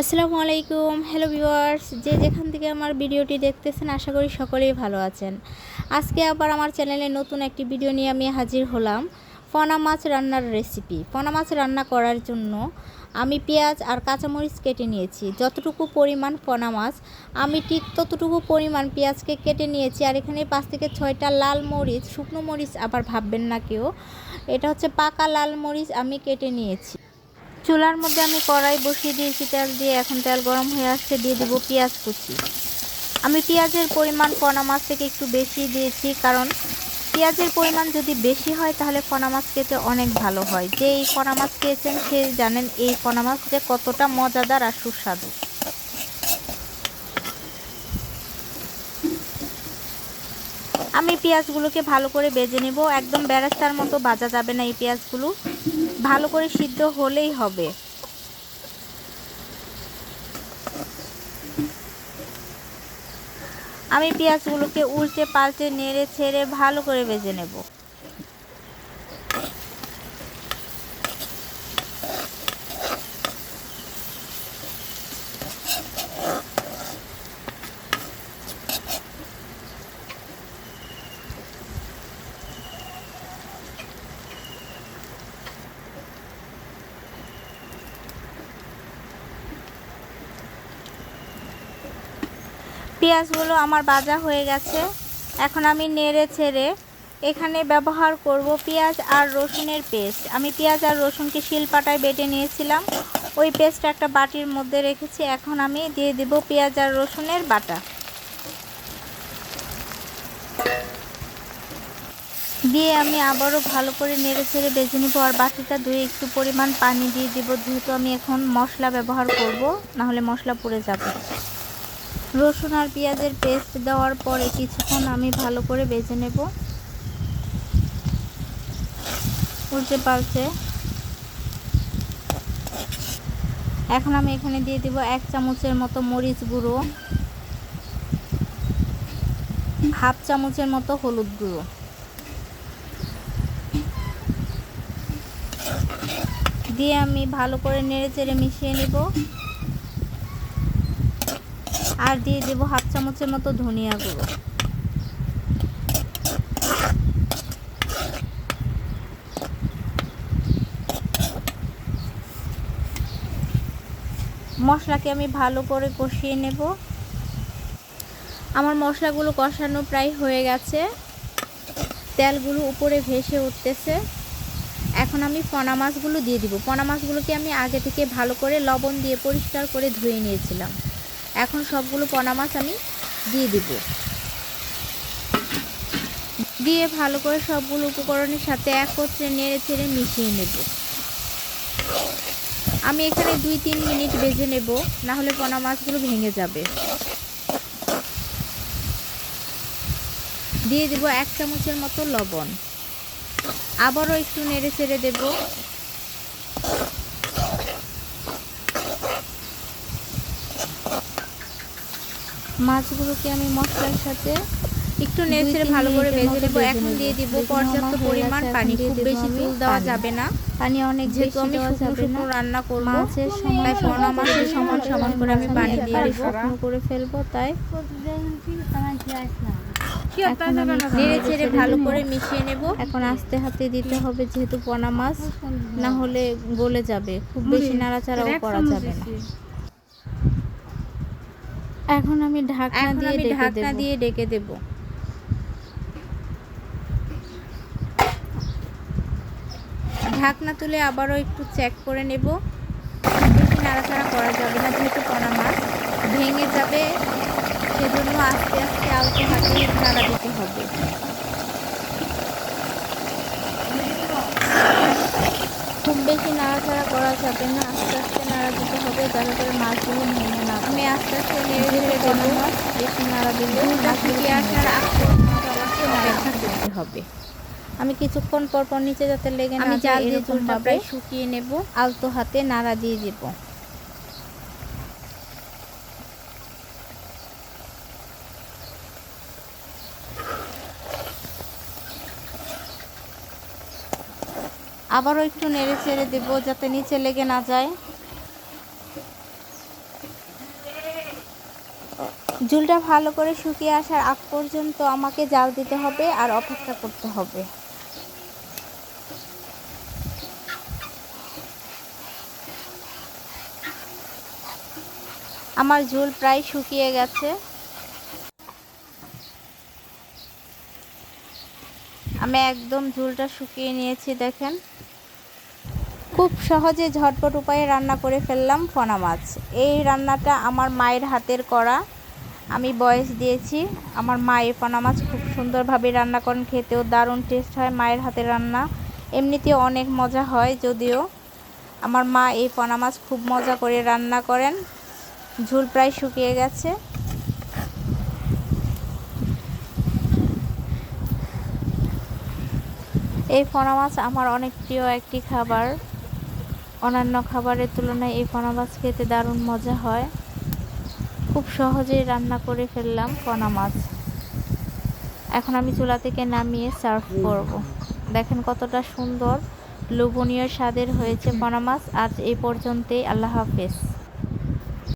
আসসালামু আলাইকুম। Hello viewers যে যেখান থেকে আমার ভিডিওটি দেখতেছেন, আশা করি সকলেই ভালো আছেন। আজকে আবার আমার চ্যানেলে নতুন একটি ভিডিও নিয়ে আমি হাজির হলাম, পোনা মাছ রান্নার রেসিপি পোনা মাছ রান্না করার জন্য আমি পেঁয়াজ আর কাঁচামরিচ কেটে নিয়েছি। যতটুকু পরিমাণ পোনা মাছ, আমি ঠিক ততটুকু পরিমাণ পেঁয়াজকে কেটে নিয়েছি। আর এখানে পাঁচ থেকে ছয়টা লাল মরিচ, শুকনো মরিচ আবার ভাববেন না কেউ। এটা হচ্ছে পাকা লাল মরিচ আমি কেটে নিয়েছি। চুলার মধ্যে আমি কড়াই বসিয়ে দিয়েছি তেল দিয়ে। এখন তেল গরম হয়ে আসছে, দিয়ে দেবো পেঁয়াজ কুচি। আমি পেঁয়াজের পরিমাণ পোনা মাছ থেকে একটু বেশি দিয়েছি, কারণ পেঁয়াজের পরিমাণ যদি বেশি হয়, তাহলে পোনা মাছ খেতে অনেক ভালো হয়। যে এই পোনা মাছ খেয়েছেন, সে জানেন এই পোনা মাছ যে কতটা মজাদার আর সুস্বাদু। আমি পেঁয়াজগুলোকে ভালো করে বেজে নেব। একদম বেরাস্তার মতো ভাজা যাবে না এই পেঁয়াজগুলো। ভালো করে সিদ্ধ হলেই হবে। আমি পেঁয়াজগুলোকে উল্টে পাল্টে নেড়ে ছেড়ে ভালো করে ভেজে নেব। পেঁয়াজগুলো আমার বাজা হয়ে গেছে। এখন আমি নেড়ে ছেড়ে এখানে ব্যবহার করব পেঁয়াজ আর রসুনের পেস্ট। আমি পেঁয়াজ আর রসুনকে শিলপাটায় বেটে নিয়েছিলাম। ওই পেস্ট একটা বাটির মধ্যে রেখেছি। এখন আমি দিয়ে দেব পেঁয়াজ আর রসুনের বাটা। দিয়ে আমি আবারও ভালো করে নেড়ে ছেড়ে বেজে নেব আর বাটিটা ধুয়ে একটু পরিমাণ পানি দিয়ে দেবো। যেহেতু আমি এখন মশলা ব্যবহার করব, নাহলে মশলা পুড়ে যাবে। রসুন আর পেঁয়াজের পেস্ট দেওয়ার পরে কিছুক্ষণ আমি ভালো করে বেজে নেব। উল্টে পাল্টে। এখন আমি এখানে দিয়ে দিব এক চামচের মতো মরিচ গুঁড়ো, হাফ চামচের মতো হলুদ গুঁড়ো। দিয়ে আমি ভালো করে নেড়ে চেড়ে মিশিয়ে নেব। আর দিয়ে দেবো হাফ চামচের মতো ধনিয়া গুঁড়ো। মশলাকে আমি ভালো করে কষিয়ে নেব। আমার মশলাগুলো কষানো প্রায় হয়ে গেছে। তেলগুলো উপরে ভেসে উঠতেছে। এখন আমি পোনা মাছগুলো দিয়ে দিব। পোনা মাছগুলোকে আমি আগে থেকে ভালো করে লবণ দিয়ে পরিষ্কার করে ধুয়ে নিয়েছিলাম। এখন সবগুলো পোনা মাছ আমি দিয়ে দিব। দিয়ে ভালো করে সবগুলো উপকরণের সাথে একত্রে নেড়ে চেড়ে মিশিয়ে নেব। আমি এখানে দুই তিন মিনিট বেজে নেব, না হলে পোনা মাছগুলো ভেঙে যাবে। দিয়ে দেব এক চামচের মতো লবণ। আবারও একটু নেড়ে চেড়ে দেবো। মাছগুলোকে আমি মশলার সাথে একটু নেড়ে ভালো করে ভেজে নেব। এখন দিয়ে দিব পর্যাপ্ত পরিমাণ পানি। খুব বেশি চুল দেওয়া যাবে না। পানি অনেক যেহেতু আমি শুকনো শুকনো রান্না করব মাছের সময় পোনা মাছের সমান সমান করে আমি পানি দিয়ে দিব। শুকনো করে ফেলব তাই নেড়ে চেড়ে ভালো করে মিশিয়ে নেব। এখন আস্তে হাতে দিতে হবে যেহেতু পোনা মাছ না হলে গলে যাবে। খুব বেশি নাড়াচাড়াও করা যাবে না। এখন আমি ঢাকনা দিয়ে ঢাকনা দিয়ে ডেকে দেব। ঢাকনা তুলে আবারও একটু চেক করে নেব। বেশি নাড়াচাড়া করা যাবে না যেহেতু পোনা মাছ। ভেঙে যাবে সেজন্য আস্তে আস্তে আলতো হাতে নাড়া দিতে হবে খুব বেশি নাড়াচাড়া করা যাবে না আস্তে আস্তে নাড়া দিতে হবে যাতে করে মাছগুলো ভেঙে না আমি আস্তে আস্তে নেড়ে দেবো বেশি নাড়া দিলে মাছগুলি আসার করতে হবে। আমি কিছুক্ষণ পর পর নিচে যাতে লেগে না জাল দিয়ে চুলটা প্রায় শুকিয়ে নেব। আলতো হাতে নাড়া দিয়ে দেব। আবারও একটু নেড়ে ছেড়ে দেবো যাতে নিচে লেগে না যায়। ঝুলটা ভালো করে শুকিয়ে আসার আগ পর্যন্ত আমাকে জাল দিতে হবে আর অপেক্ষা করতে হবে। আমার ঝুল প্রায় শুকিয়ে গেছে। আমি একদম ঝুলটা শুকিয়ে নিয়েছি, দেখেন। খুব সহজে ঝটপট উপায়ে রান্না করে ফেললাম ফনা মাছ। এই রান্নাটা আমার মায়ের হাতের করা। আমি বয়স দিয়েছি। আমার মা এই ফনা মাছ খুব সুন্দরভাবে রান্না করেন। খেতেও দারুণ টেস্ট হয় মায়ের হাতের রান্না। এমনিতে অনেক মজা হয় যদিও। আমার মা এই ফনা মাছ খুব মজা করে রান্না করেন। ঝুল প্রায় শুকিয়ে গেছে। এই ফনা মাছ আমার অনেক প্রিয় একটি খাবার। অন্যান্য খাবারের তুলনায় এই পনামাছ খেতে দারুণ মজা হয়। খুব সহজেই রান্না করে ফেললাম ফনা মাছ। এখন আমি চুলা থেকে নামিয়ে সার্ভ করব। দেখেন কতটা সুন্দর, লোভনীয় স্বাদের হয়েছে পনামাছ আজ এই পর্যন্তই, আল্লাহ হাফেজ।